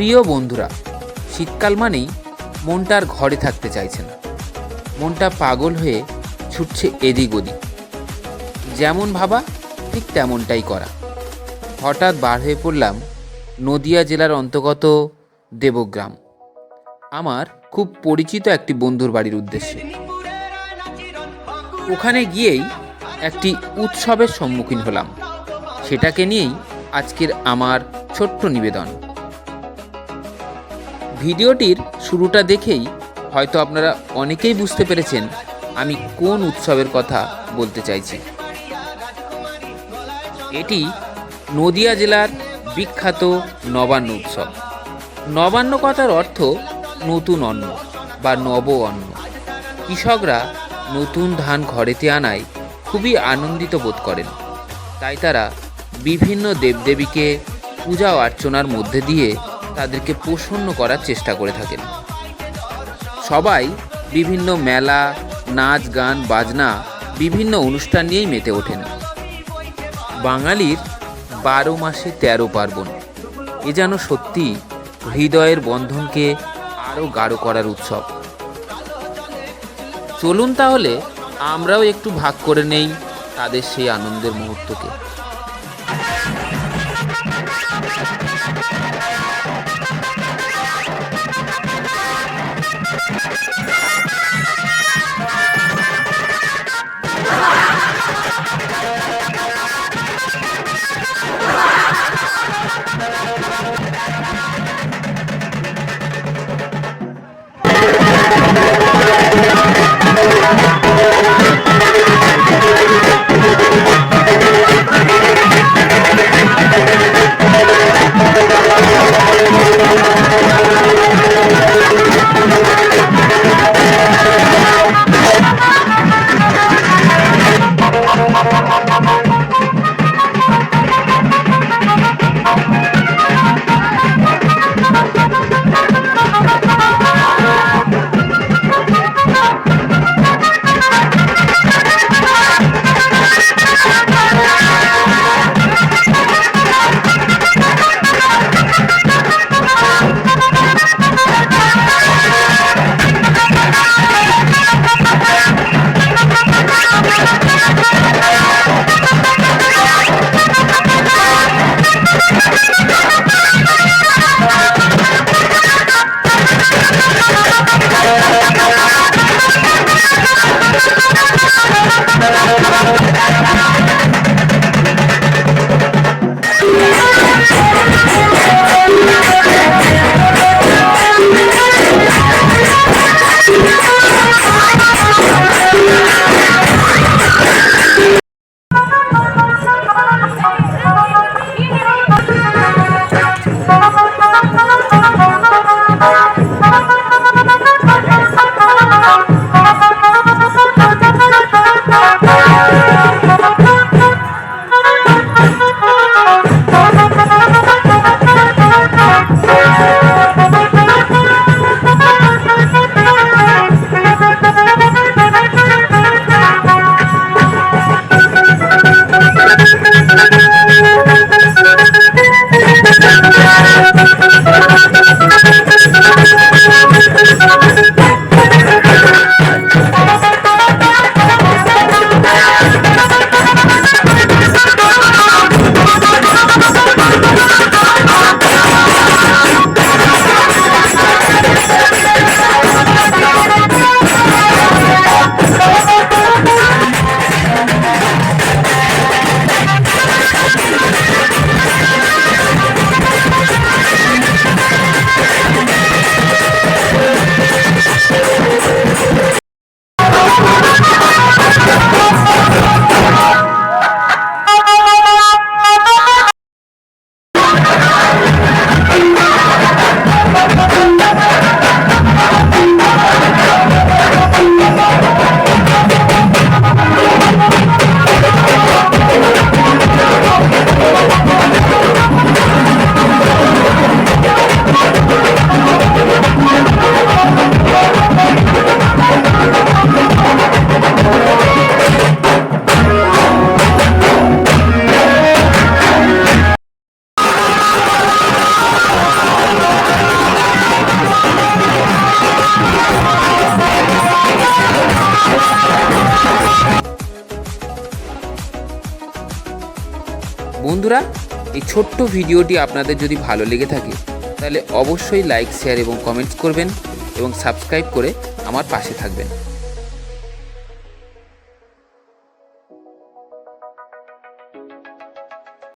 প্রিয় বন্ধুরা, শীতকাল মানেই মনটা আর ঘরে থাকতে চাইছে না। মনটা পাগল হয়ে ছুটছে এদিক ওদিক। যেমন ভাবা, ঠিক তেমনটাই করা। হঠাৎ বার হয়ে পড়লাম নদিয়া জেলার অন্তর্গত দেবগ্রাম। আমার খুব পরিচিত একটি বন্ধুর বাড়ির উদ্দেশ্যে। ওখানে গিয়েই একটি উৎসবের সম্মুখীন হলাম। সেটাকে নিয়েই আজকের আমার ছোট্ট নিবেদন। ভিডিওটির শুরুটা দেখেই হয়তো আপনারা অনেকেই বুঝতে পেরেছেন আমি কোন উৎসবের কথা বলতে চাইছি। এটি নদিয়া জেলার বিখ্যাত নবান্ন উৎসব। নবান্ন কথার অর্থ নতুন অন্ন বা নব অন্ন। কৃষকরা নতুন ধান ঘরেতে আনায় খুবই আনন্দিত বোধ করেন। তাই তারা বিভিন্ন দেবদেবীকে পূজা অর্চনার মধ্যে দিয়ে তাদেরকে প্রসন্ন করার চেষ্টা করে থাকেন। সবাই বিভিন্ন মেলা, নাচ, গান, বাজনা, বিভিন্ন অনুষ্ঠান নিয়েই মেতে ওঠেন। বাঙালির বারো মাসে তেরো পার্বণ। এ যেন সত্যি হৃদয়ের বন্ধনকে আরও গাঢ় করার উৎসব। চলুন তাহলে আমরাও একটু ভাগ করে নেই তাদের সেই আনন্দের মুহূর্তকে। Thank you. বন্ধুরা, এই ছোট্ট ভিডিওটি আপনাদের যদি ভালো লেগে থাকে, তাহলে অবশ্যই লাইক শেয়ার এবং কমেন্টস করবেন এবং সাবস্ক্রাইব করে আমার পাশে থাকবেন।